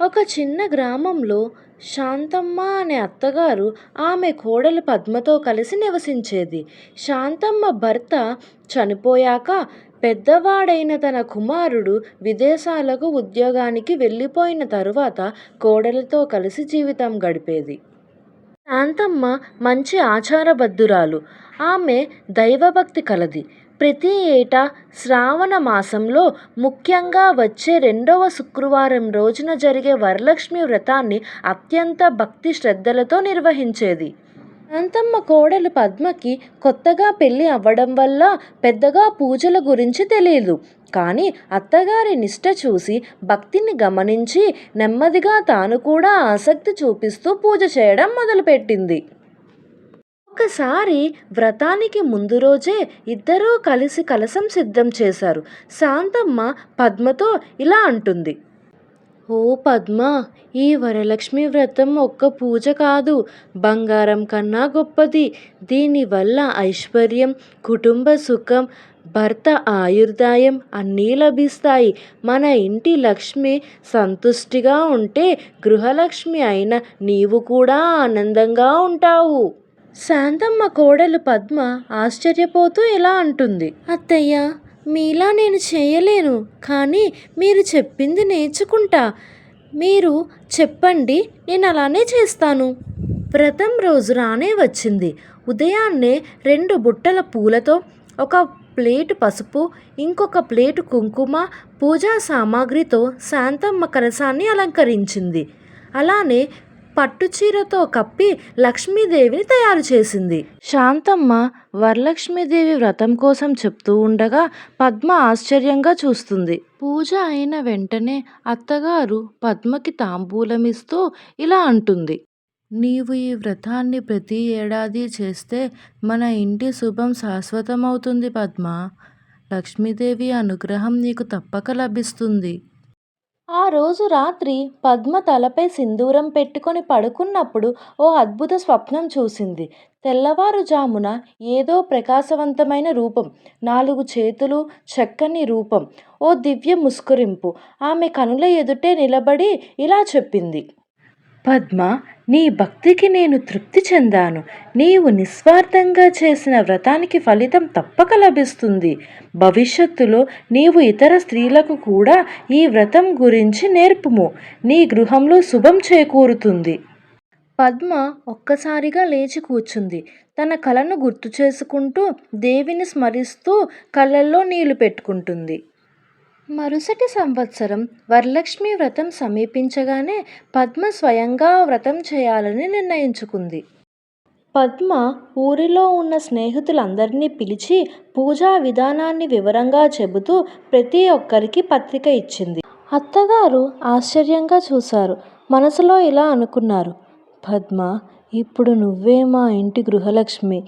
ఒక చిన్న గ్రామంలో శాంతమ్మ అనే అత్తగారు ఆమె కోడలు పద్మతో కలిసి నివసించేది. శాంతమ్మ భర్త చనిపోయాక పెద్దవాడైన తన కుమారుడు విదేశాలకు ఉద్యోగానికి వెళ్ళిపోయిన తరువాత కోడలతో కలిసి జీవితం గడిపేది. శాంతమ్మ మంచి ఆచారబద్ధురాలు. ఆమె దైవభక్తి కలది. ప్రతి ఏటా శ్రావణ మాసంలో ముఖ్యంగా వచ్చే రెండవ శుక్రవారం రోజున జరిగే వరలక్ష్మి వ్రతాన్ని అత్యంత భక్తి శ్రద్ధలతో నిర్వహించేది. అనంతమ్మ కోడలు పద్మకి కొత్తగా పెళ్ళి అవ్వడం వల్ల పెద్దగా పూజల గురించి తెలియదు కానీ అత్తగారి నిష్ట చూసి భక్తిని గమనించి నెమ్మదిగా తాను కూడా ఆసక్తి చూపిస్తూ పూజ చేయడం మొదలుపెట్టింది. ఒకసారి వ్రతానికి ముందు రోజే ఇద్దరూ కలిసి కలసం సిద్ధం చేశారు. శాంతమ్మ పద్మతో ఇలా అంటుంది. ఓ పద్మ ఈ వరలక్ష్మి వ్రతం ఒక్క పూజ కాదు. బంగారం కన్నా గొప్పది. దీనివల్ల ఐశ్వర్యం కుటుంబ సుఖం భర్త ఆయుర్దాయం అన్నీ లభిస్తాయి. మన ఇంటి లక్ష్మి సంతుష్టిగా ఉంటే గృహలక్ష్మి అయిన నీవు కూడా ఆనందంగా ఉంటావు. శాంతమ్మ కోడలు పద్మ ఆశ్చర్యపోతూ ఇలా అంటుంది. అత్తయ్య మీలా నేను చేయలేను కానీ మీరు చెప్పింది నేర్చుకుంటా. మీరు చెప్పండి నేను అలానే చేస్తాను. వ్రతం రోజు రానే వచ్చింది. ఉదయాన్నే రెండు బుట్టల పూలతో ఒక ప్లేటు పసుపు ఇంకొక ప్లేటు కుంకుమ పూజా సామాగ్రితో శాంతమ్మ కలశాన్ని అలంకరించింది. అలానే పట్టుచీరతో కప్పి లక్ష్మీదేవిని తయారు చేసింది. శాంతమ్మ వరలక్ష్మీదేవి వ్రతం కోసం చెప్తూ ఉండగా పద్మ ఆశ్చర్యంగా చూస్తుంది. పూజ అయిన వెంటనే అత్తగారు పద్మకి తాంబూలమిస్తూ ఇలా అంటుంది. నీవు ఈ వ్రతాన్ని ప్రతి ఏడాది చేస్తే మన ఇంటి శుభం శాశ్వతమవుతుంది పద్మ. లక్ష్మీదేవి అనుగ్రహం నీకు తప్పక లభిస్తుంది. ఆ రోజు రాత్రి పద్మ తలపై సింధూరం పెట్టుకొని పడుకున్నప్పుడు ఓ అద్భుత స్వప్నం చూసింది. తెల్లవారుజామున ఏదో ప్రకాశవంతమైన రూపం నాలుగు చేతులు చక్కని రూపం ఓ దివ్య ముస్కురింపు. ఆమె కనుల ఎదుటే నిలబడి ఇలా చెప్పింది. పద్మ నీ భక్తికి నేను తృప్తి చెందాను. నీవు నిస్వార్థంగా చేసిన వ్రతానికి ఫలితం తప్పక లభిస్తుంది. భవిష్యత్తులో నీవు ఇతర స్త్రీలకు కూడా ఈ వ్రతం గురించి నేర్పుము. నీ గృహంలో శుభం చేకూరుతుంది. పద్మ ఒక్కసారిగా లేచి కూర్చుంది. తన కలను గుర్తు చేసుకుంటూ దేవిని స్మరిస్తూ కళ్ళల్లో నీళ్ళు పెట్టుకుంటుంది. మరుసటి సంవత్సరం వరలక్ష్మి వ్రతం సమీపించగానే పద్మ స్వయంగా వ్రతం చేయాలని నిర్ణయించుకుంది. పద్మ ఊరిలో ఉన్న స్నేహితులందరినీ పిలిచి పూజా విధానాన్ని వివరంగా చెబుతూ ప్రతి ఒక్కరికి పత్రిక ఇచ్చింది. అత్తగారు ఆశ్చర్యంగా చూశారు. మనసులో ఇలా అనుకున్నారు. పద్మ ఇప్పుడు నువ్వే మా ఇంటి గృహలక్ష్మి.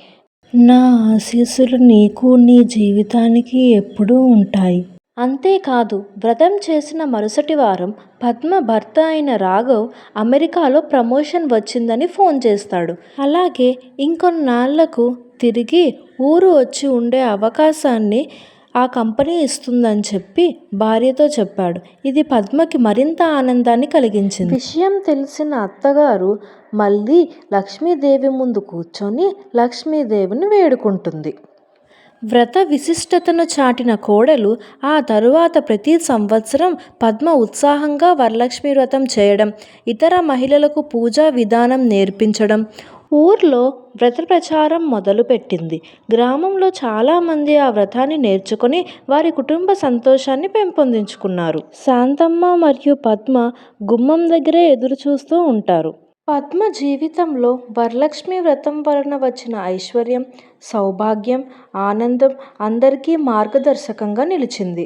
నా ఆశీస్సులు నీకు నీ జీవితానికి ఎప్పుడూ ఉంటాయి. అంతేకాదు వ్రతం చేసిన మరుసటి వారం పద్మ భర్త అయిన రాఘవ్ అమెరికాలో ప్రమోషన్ వచ్చిందని ఫోన్ చేస్తాడు. అలాగే ఇంకొన్నాళ్ళకు తిరిగి ఊరు వచ్చి ఉండే అవకాశాన్ని ఆ కంపెనీ ఇస్తుందని చెప్పి భార్యతో చెప్పాడు. ఇది పద్మకి మరింత ఆనందాన్ని కలిగించింది. విషయం తెలిసిన అత్తగారు మళ్ళీ లక్ష్మీదేవి ముందు కూర్చొని లక్ష్మీదేవిని వేడుకుంటుంది. వ్రత విశిష్టతను చాటిన కోడలు ఆ తరువాత ప్రతి సంవత్సరం పద్మ ఉత్సాహంగా వరలక్ష్మి వ్రతం చేయడం ఇతర మహిళలకు పూజా విధానం నేర్పించడం. ఊర్లో వ్రత ప్రచారం మొదలుపెట్టింది. గ్రామంలో చాలామంది ఆ వ్రతాన్ని నేర్చుకొని వారి కుటుంబ సంతోషాన్ని పెంపొందించుకున్నారు. శాంతమ్మ మరియు పద్మ గుమ్మం దగ్గరే ఎదురు చూస్తూ ఉంటారు. పద్మ జీవితంలో వరలక్ష్మి వ్రతం వలన వచ్చిన ఐశ్వర్యం సౌభాగ్యం ఆనందం అందరికీ మార్గదర్శకంగా నిలిచింది.